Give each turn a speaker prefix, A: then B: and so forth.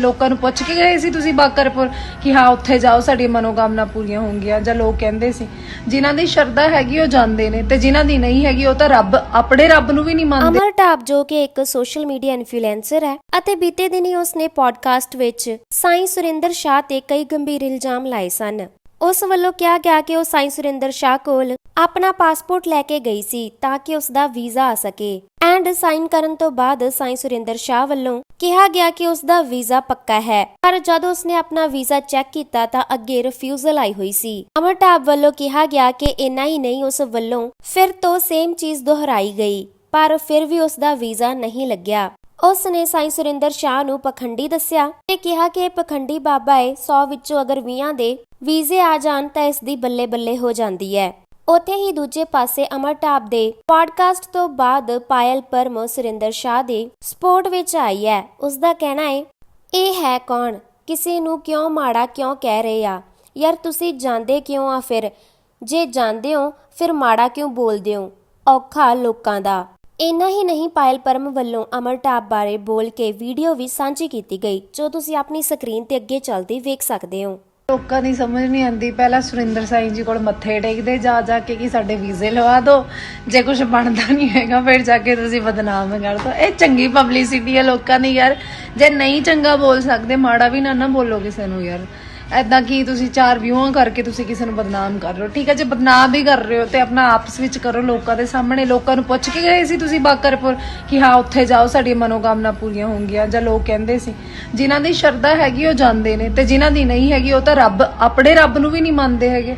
A: ਲੋਕਾਂ ਨੂੰ ਪੁੱਛ ਕੇ ਗਏ ਸੀ ਤੁਸੀਂ ਬਾਕਰਪੁਰ ਕਿ ਹਾਂ, ਉੱਥੇ ਜਾਓ ਸਾਡੀ ਮਨੋਕਾਮਨਾ ਪੂਰੀਆਂ ਹੋਣਗੀਆਂ, ਜਾਂ ਲੋਕ ਕਹਿੰਦੇ ਸੀ। ਜਿਨ੍ਹਾਂ ਦੀ ਸ਼ਰਧਾ ਹੈਗੀ, ਉਹ ਜਾਂਦੇ ਨੇ, ਤੇ ਜਿਨ੍ਹਾਂ ਦੀ ਨਹੀਂ ਹੈਗੀ, ਉਹ ਤਾਂ ਰੱਬ, ਆਪਣੇ ਰੱਬ ਨੂੰ ਵੀ ਨਹੀਂ ਮੰਨਦੇ।
B: ਅਮਰ ਟਾਪ ਜੋ ਕਿ ਇੱਕ ਸੋਸ਼ਲ ਮੀਡੀਆ ਇਨਫਲੂਐਂਸਰ ਹੈ, ਅਤੇ ਬੀਤੇ ਦਿਨੀ ਉਸਨੇ ਪੋਡਕਾਸਟ ਵਿੱਚ ਸਾਈਂ ਸੁਰਿੰਦਰ ਸ਼ਾਹ ਤੇ ਕਈ ਗੰਭੀਰ ਇਲਜ਼ਾਮ ਲਾਏ ਸਨ। ਉਸ ਵੱਲੋਂ ਕਿਹਾ ਗਿਆ ਕਿ ਉਹ ਸਾਈਂ ਸੁਰਿੰਦਰ ਸ਼ਾਹ ਕੋਲ ਆਪਣਾ ਪਾਸਪੋਰਟ ਲੈ ਕੇ ਗਈ ਸੀ, ਤਾਂ ਕਿ ਉਸ ਦਾ ਵੀਜ਼ਾ ਆ ਸਕੇ। ਐਂਡ ਸਾਈਨ ਕਰਨ ਤੋਂ ਬਾਅਦ ਸਾਈਂ ਸੁਰਿੰਦਰ ਸ਼ਾਹ ਵੱਲੋਂ ਕਿਹਾ ਗਿਆ ਕਿ ਉਸ ਦਾ ਵੀਜ਼ਾ ਪੱਕਾ ਹੈ। ਪਰ ਜਦ ਉਸਨੇ ਆਪਣਾ ਵੀਜ਼ਾ ਚੈੱਕ ਕੀਤਾ ਤਾਂ ਅੱਗੇ ਰਿਫਿਊਜ਼ਲ ਆਈ ਹੋਈ ਸੀ। ਅਮਰ ਵੱਲੋਂ ਕਿਹਾ ਗਿਆ ਕਿ ਇੰਨਾ ਹੀ ਨਹੀਂ, ਉਸ ਵੱਲੋਂ ਫਿਰ ਤੋਂ ਸੇਮ ਚੀਜ਼ ਦੁਹਰਾਈ ਗਈ, ਪਰ ਫਿਰ ਵੀ ਉਸ ਦਾ ਵੀਜ਼ਾ ਨਹੀਂ ਲੱਗਿਆ। ਉਸ ਨੇ ਸਾਈਂ ਸੁਰਿੰਦਰ ਸ਼ਾਹ ਨੂੰ ਪਖੰਡੀ ਦੱਸਿਆ ਤੇ ਕਿਹਾ ਕਿ ਇਹ ਪਖੰਡੀ ਬਾਬਾ ਏ 100 ਵਿੱਚੋਂ ਅਗਰ 20 ਦੇ ਵੀਜ਼ੇ ਆ ਜਾਣ ਤਾਂ ਇਸ ਦੀ ਬੱਲੇ ਬੱਲੇ ਹੋ ਜਾਂਦੀ ਹੈ। ਉੱਥੇ ਹੀ ਦੂਜੇ ਪਾਸੇ ਅਮਰ ਟਾਪ ਦੇ ਪੋਡਕਾਸਟ ਤੋਂ ਬਾਅਦ ਪਾਇਲ ਪਰਮ ਸੁਰਿੰਦਰ ਸ਼ਾਹ ਦੇ ਸਪੋਰਟ ਵਿੱਚ ਆਈ ਹੈ। ਉਸ ਦਾ ਕਹਿਣਾ ਹੈ, ਇਹ ਹੈ ਕੌਣ? ਕਿਸੇ ਨੂੰ ਕਿਉਂ ਮਾੜਾ ਕਿਉਂ ਕਹਿ ਰਹੇ ਆ? ਯਾਰ ਤੁਸੀਂ ਜਾਂਦੇ ਕਿਉਂ ਆ ਫਿਰ? ਜੇ ਜਾਂਦੇ ਹੋ, ਫਿਰ ਮਾੜਾ ਕਿਉਂ ਬੋਲਦੇ ਹੋ? ਔਖਾ ਲੋਕਾਂ ਦਾ। ਇੰਨਾ ਹੀ ਨਹੀਂ, ਪਾਇਲ ਪਰਮ ਵੱਲੋਂ ਅਮਰ ਟਾਪ ਬਾਰੇ ਬੋਲ ਕੇ ਵੀਡੀਓ ਵੀ ਸਾਂਝੀ ਕੀਤੀ ਗਈ, ਜੋ ਤੁਸੀਂ ਆਪਣੀ ਸਕਰੀਨ ਤੇ ਅੱਗੇ ਚੱਲਦੀ ਵੇਖ ਸਕਦੇ ਹੋ।
A: ਲੋਕਾਂ ਦੀ ਸਮਝ ਨਹੀਂ ਆਉਂਦੀ। ਪਹਿਲਾਂ ਸੁਰਿੰਦਰ ਸਾਈਂ ਜੀ ਕੋਲ ਮੱਥੇ ਟੇਕਦੇ, ਜਾ ਜਾ ਕੇ ਕਿ ਸਾਡੇ ਵੀਜ਼ੇ ਲਵਾ ਦਿਓ ਜੇ ਕੁਝ ਬਣਦਾ ਨਹੀਂ ਹੈਗਾ, ਫਿਰ ਜਾ ਕੇ ਤੁਸੀਂ ਬਦਨਾਮ ਕਰ ਦੋ। ਇਹ ਚੰਗੀ ਪਬਲਿਸਿਟੀ ਹੈ ਲੋਕਾਂ ਦੀ ਯਾਰ। ਜੇ ਨਹੀਂ ਚੰਗਾ ਬੋਲ ਸਕਦੇ, ਮਾੜਾ ਵੀ ਨਾ ਨਾ ਬੋਲੋ ਕਿਸੇ ਨੂੰ ਯਾਰ। ਐਦਾਂ ਕੀ ਤੁਸੀਂ ਚਾਰ ਵਿਊਆਂ ਕਰਕੇ ਤੁਸੀਂ ਕਿਸੇ ਨੂੰ ਬਦਨਾਮ ਕਰ ਰਹੇ ਹੋ? ਠੀਕ ਹੈ, ਜੇ ਬਦਨਾਮ ਵੀ ਕਰ ਰਹੇ ਹੋ ਤੇ ਆਪਣਾ ਆਪਸ ਵਿੱਚ ਕਰੋ ਲੋਕਾਂ ਦੇ ਸਾਹਮਣੇ। ਲੋਕਾਂ ਨੂੰ ਪੁੱਛ ਕੇ ਗਏ ਸੀ ਤੁਸੀਂ ਬਾਕਰਪੁਰ ਕਿ ਹਾਂ, ਉੱਥੇ ਜਾਓ ਸਾਡੀ ਮਨੋਕਾਮਨਾ ਪੂਰੀਆਂ ਹੋਣਗੀਆਂ ਜਾਂ ਲੋਕ ਕਹਿੰਦੇ ਸੀ। ਜਿਨ੍ਹਾਂ ਦੀ ਸ਼ਰਧਾ ਹੈਗੀ ਉਹ ਜਾਂਦੇ ਨੇ ਤੇ ਜਿਨ੍ਹਾਂ ਦੀ ਨਹੀਂ ਹੈਗੀ ਉਹ ਤਾਂ ਰੱਬ, ਆਪਣੇ ਰੱਬ ਨੂੰ ਵੀ ਨਹੀਂ ਮੰਨਦੇ ਹੈਗੇ।